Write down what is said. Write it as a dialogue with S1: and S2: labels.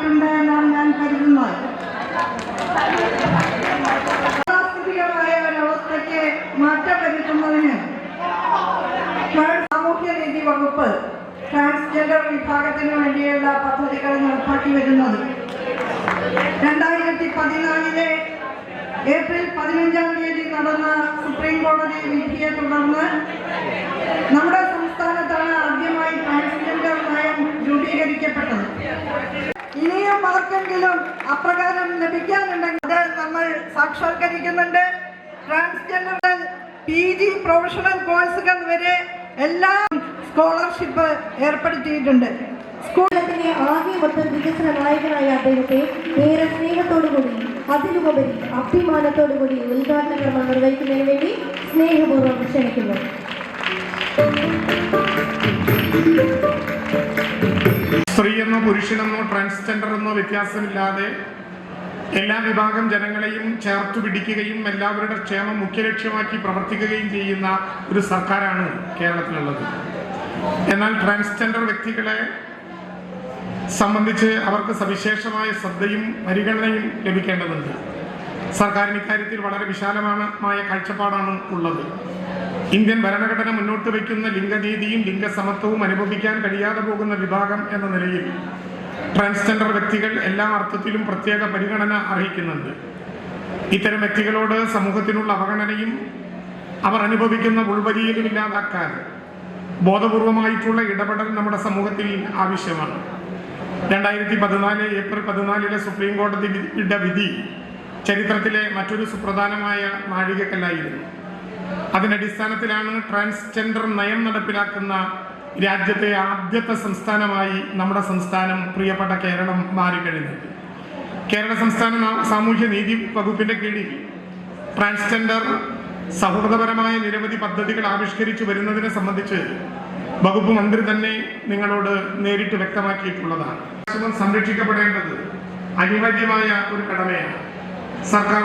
S1: ആയിട്ടുണ്ട് എന്നാണ് ഞാൻ കരുതുന്നത് സ്ഥിതികമായ ഒരവസ്ഥയ്ക്ക് മാറ്റം വരുത്തുന്നതിന് സാമൂഹ്യനീതി വകുപ്പ് ട്രാൻസ്ജെൻഡർ വിഭാഗത്തിന് വേണ്ടിയുള്ള പദ്ധതികൾ നടപ്പാക്കി വരുന്നത്. രണ്ടായിരത്തി പതിനാലിലെ ഏപ്രിൽ പതിനഞ്ചാം തീയതി നടന്ന സുപ്രീം കോടതി വിധിയെ തുടർന്ന് നമ്മുടെ അപ്രകാരം ലഭിക്കാനുണ്ടെങ്കിൽ അത് നമ്മൾ സാക്ഷാത്കരിക്കുന്നുണ്ട്. ട്രാൻസ്ജെൻഡർ പി ജി പ്രൊഫഷണൽ കോഴ്സുകൾ വരെ എല്ലാം സ്കോളർഷിപ്പ് ഏർപ്പെടുത്തിയിട്ടുണ്ട്.
S2: സ്കൂളിലെ ആകെ മൊത്തം വികസന നായകനായ അദ്ദേഹത്തെ ഏറെ സ്നേഹത്തോടുകൂടി അതിലുപരി അഭിമാനത്തോടുകൂടി ഉദ്ഘാടന കർമ്മം നിർവഹിക്കുന്നതിന് വേണ്ടി സ്നേഹപൂർവം ക്ഷണിക്കുന്നു.
S3: പുരുഷനെന്നോ ട്രാൻസ്ജെൻഡർ എന്നോ വ്യത്യാസമില്ലാതെ എല്ലാ വിഭാഗം ജനങ്ങളെയും ചേർത്തു പിടിക്കുകയും എല്ലാവരുടെ ക്ഷേമം മുഖ്യലക്ഷ്യമാക്കി പ്രവർത്തിക്കുകയും ചെയ്യുന്ന ഒരു സർക്കാരാണ് കേരളത്തിലുള്ളത്. എന്നാൽ ട്രാൻസ്ജെൻഡർ വ്യക്തികളെ സംബന്ധിച്ച് അവർക്ക് സവിശേഷമായ ശ്രദ്ധയും പരിഗണനയും ലഭിക്കേണ്ടതുണ്ട്. സർക്കാരിന് ഇക്കാര്യത്തിൽ വളരെ വിശാലമായ കാഴ്ചപ്പാടാണ് ഉള്ളത്. ഇന്ത്യൻ ഭരണഘടന മുന്നോട്ട് വയ്ക്കുന്ന ലിംഗനീതിയും ലിംഗസമത്വവും അനുഭവിക്കാൻ കഴിയാതെ പോകുന്ന വിഭാഗം എന്ന നിലയിൽ ട്രാൻസ്ജെൻഡർ വ്യക്തികൾ എല്ലാ അർത്ഥത്തിലും പ്രത്യേക പരിഗണന അർഹിക്കുന്നുണ്ട്. ഇത്തരം വ്യക്തികളോട് സമൂഹത്തിനുള്ള അവഗണനയും അവർ അനുഭവിക്കുന്ന ഉൾവലിയലും ഇല്ലാതാക്കാൻ ബോധപൂർവമായിട്ടുള്ള ഇടപെടൽ നമ്മുടെ സമൂഹത്തിൽ ആവശ്യമാണ്. രണ്ടായിരത്തി പതിനാല് ഏപ്രിൽ പതിനാലിലെ സുപ്രീം കോടതി വിധി ചരിത്രത്തിലെ മറ്റൊരു സുപ്രധാനമായ നാഴികക്കല്ലായിരുന്നു. അതിന്റെ അടിസ്ഥാനത്തിലാണ് ട്രാൻസ്ജെൻഡർ നയം നടപ്പിലാക്കുന്ന രാജ്യത്തെ ആദ്യത്തെ സംസ്ഥാനമായി നമ്മുടെ സംസ്ഥാനം പ്രിയപ്പെട്ട കേരളം മാറിക്കഴിഞ്ഞത് കേരള സംസ്ഥാന സാമൂഹ്യ നീതി വകുപ്പിന്റെ കീഴിൽ ട്രാൻസ്ജെൻഡർ സൗഹൃദപരമായ നിരവധി പദ്ധതികൾ ആവിഷ്കരിച്ചു വരുന്നതിനെ സംബന്ധിച്ച് വകുപ്പ് മന്ത്രി തന്നെ നിങ്ങളോട് നേരിട്ട് വ്യക്തമാക്കിയിട്ടുള്ളതാണ്. സംരക്ഷിക്കപ്പെടേണ്ടത് അനിവാര്യമായ ഒരു കടമയാണ്. സർക്കാർ